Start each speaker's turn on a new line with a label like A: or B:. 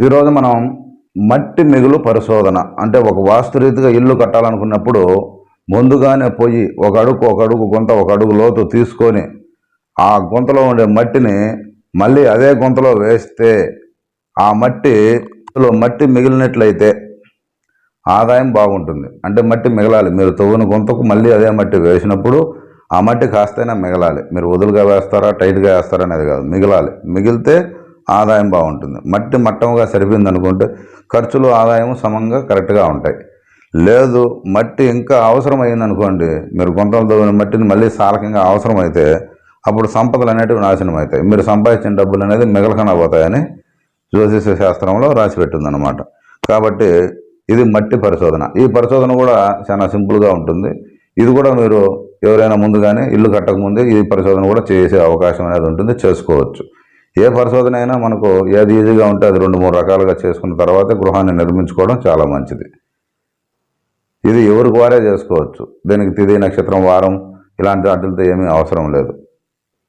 A: ఈరోజు మనం మట్టి మిగులు పరిశోధన అంటే ఒక వాస్తురీతిగా ఇల్లు కట్టాలనుకున్నప్పుడు ముందుగానే పోయి ఒక అడుగు ఒక అడుగు గుంత ఒక అడుగు లోతు తీసుకొని ఆ గుంతలో ఉండే మట్టిని మళ్ళీ అదే గుంతలో వేస్తే ఆ మట్టిలో మట్టి మిగిలినట్లయితే ఆదాయం బాగుంటుంది. అంటే మట్టి మిగలాలి. మీరు తవ్విన గుంతకు మళ్ళీ అదే మట్టి వేసినప్పుడు ఆ మట్టి కాస్తైనా మిగలాలి. మీరు వదులుగా వేస్తారా టైట్గా వేస్తారా అనేది కాదు. మిగలాలి. మిగిలితే ఆదాయం బాగుంటుంది. మట్టి మట్టంగా సరిపోయింది అనుకుంటే ఖర్చులు ఆదాయం సమంగా కరెక్ట్గా ఉంటాయి. లేదు మట్టి ఇంకా అవసరమైంది అనుకోండి మీరు గుంటలు తవ్విన మట్టిని మళ్ళీ సాలకంగా అవసరమైతే అప్పుడు సంపదలు అనేటివి నాశనం అవుతాయి మీరు సంపాదించిన డబ్బులు అనేది మిగలకుండా పోతాయని జ్యోతిష శాస్త్రంలో రాసి పెట్టిందనమాట కాబట్టి ఇది మట్టి పరిశోధన. ఈ పరిశోధన కూడా చాలా సింపుల్గా ఉంటుంది. ఇది కూడా మీరు ఎవరైనా ముందుగానే ఇల్లు కట్టకముందే ఈ పరిశోధన కూడా చేసే అవకాశం అనేది ఉంటుంది. చేసుకోవచ్చు. ఏ పరిశోధన అయినా మనకు ఏది ఈజీగా ఉంటే అది రెండు మూడు రకాలుగా చేసుకున్న తర్వాత గృహాన్ని నిర్మించుకోవడం చాలా మంచిది. ఇది ఎవరికి వారే చేసుకోవచ్చు. దీనికి తిది నక్షత్రం వారం ఇలాంటి వాటితో ఏమీ అవసరం లేదు.